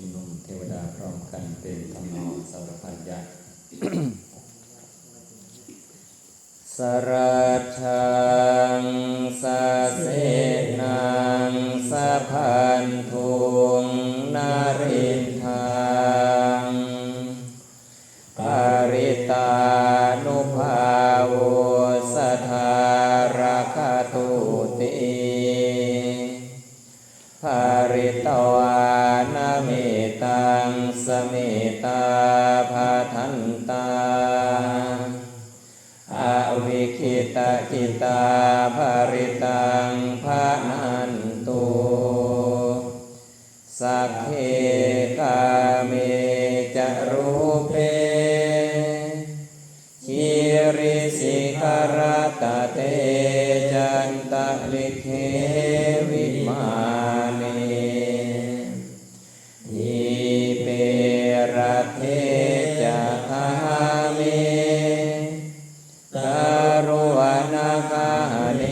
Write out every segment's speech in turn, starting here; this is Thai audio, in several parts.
ชุมนุมเทวดาพร้อมกันเป็นทำนองสารพันยะสรชังสะเสนังสะพันธุ ตวานาเมตังสเมตาภาทันตาอาวิคิตาจิตาภาริตังภานันตุสักเคกาเมจะรูเปชิริสิกรตเตจัน เทจะคาเมกรุวนาคาเน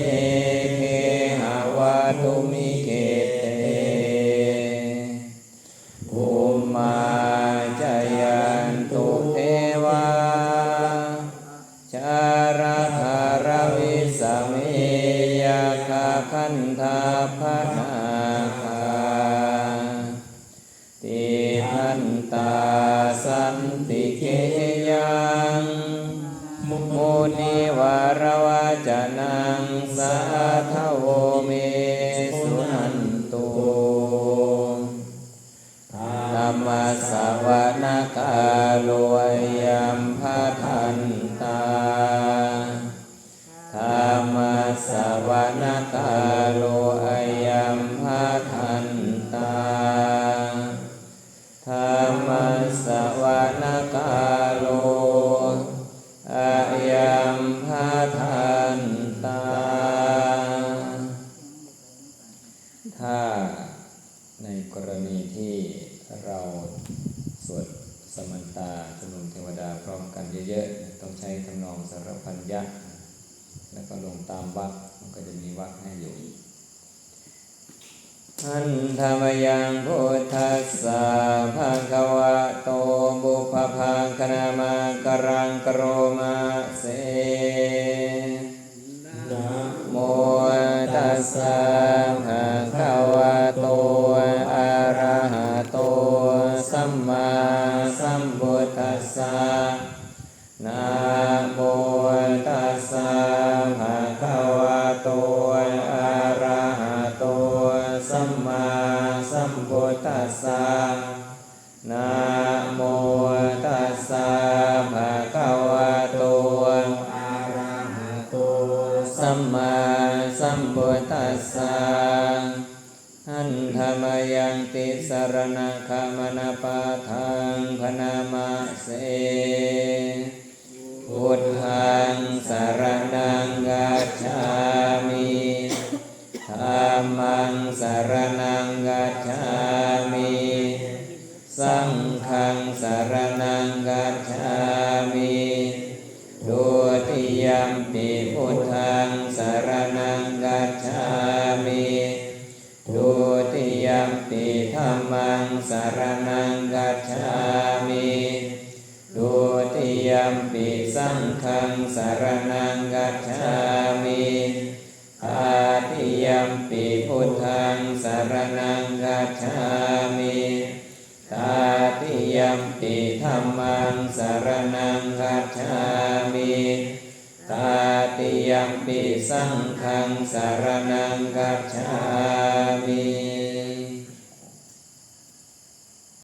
เคหาวาตุมิเกเตภูมาจายันตุเทวาชารคารวิสเมยาคาคันธาพนาค ยังมุนิวารวาจานังสาทโวเมสุนันตุธรรมสวนาคาโลยัมพาทันตาธรรมสวนาคา ยัมพาทันตา ถ้าในกรณีที่เราสวดสมันตาชนุมเทวดาพร้อมกันเยอะๆ ต้องใช้ทำนองสารพันยักษ์แล้วก็ลงตามวักมันก็จะมีวักให้อยู่อันธรรมยังพุทธัสสะภะคะวะโตบุพพาคณาม สังหะคาวะโตอะระหะโตสัมมาสัมพุทธัสสะนะโมตัสสะภะคะวะโตอะระหะโตสัมมาสัมพุทธัสสะ พุทธัสสะหันธรรมยังติสารณคามนาปาทังพนามาเสพุทธังสารนังกัจฉามิธรรมังสารนังกัจฉามิสังฆังสารนังกัจฉามิดุติยมปิพุทธังสา ธรรมังสารนังกัจฉามิดุติยมปิสังฆังสารนังกัจฉามิอาติยมปิพุทธังสารนังกัจฉามิตาติยมปิธัมมังสารนังกัจฉามิตาติยมปิสังฆังสารนังกัจฉามิ